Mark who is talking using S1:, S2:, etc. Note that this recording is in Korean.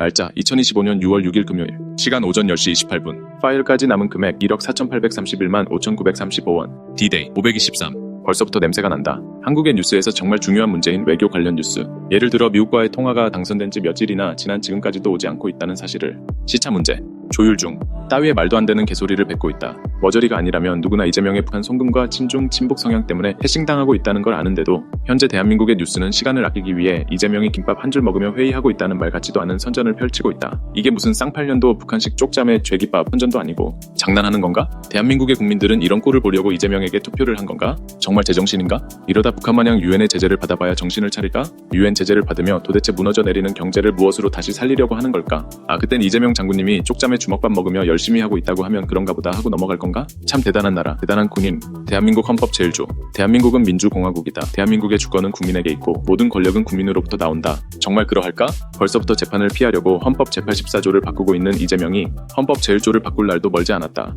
S1: 날짜 2025년 6월 6일 금요일 시간 오전 10시 28분 파일까지 남은 금액 1억 4,831만 5,935원 D-Day 523 벌써부터 냄새가 난다. 한국의 뉴스에서 정말 중요한 문제인 외교 관련 뉴스. 예를 들어 미국과의 통화가 당선된 지 며칠이나 지난 지금까지도 오지 않고 있다는 사실을. 시차 문제. 조율 중. 따위의 말도 안 되는 개소리를 뱉고 있다. 머저리가 아니라면 누구나 이재명의 북한 송금과 친중 친북 성향 때문에 해싱당하고 있다는 걸 아는데도 현재 대한민국의 뉴스는 시간을 아끼기 위해 이재명이 김밥 한 줄 먹으며 회의하고 있다는 말 같지도 않은 선전을 펼치고 있다. 이게 무슨 쌍팔년도 북한식 쪽잠의 죄기밥 선전도 아니고 장난하는 건가? 대한민국의 국민들은 이런 꼴을 보려고 이재명에게 투표를 한 건가? 정말 제정신인가? 이러다 북한 마냥 유엔의 제재를 받아봐야 정신을 차릴까? 유엔 제재를 받으며 도대체 무너져 내리는 경제를 무엇으로 다시 살리려고 하는 걸까? 아 그땐 이재명 장군님이 쪽잠에 주먹밥 먹으며 열심히 하고 있다고 하면 그런가 보다 하고 넘어갈 건가? 참 대단한 나라, 대단한 군인. 대한민국 헌법 제1조. 대한민국은 민주공화국이다. 대한민국의 주권은 국민에게 있고 모든 권력은 국민으로부터 나온다. 정말 그러할까? 벌써부터 재판을 피하려고 헌법 제84조를 바꾸고 있는 이재명이 헌법 제1조를 바꿀 날도 멀지 않았다.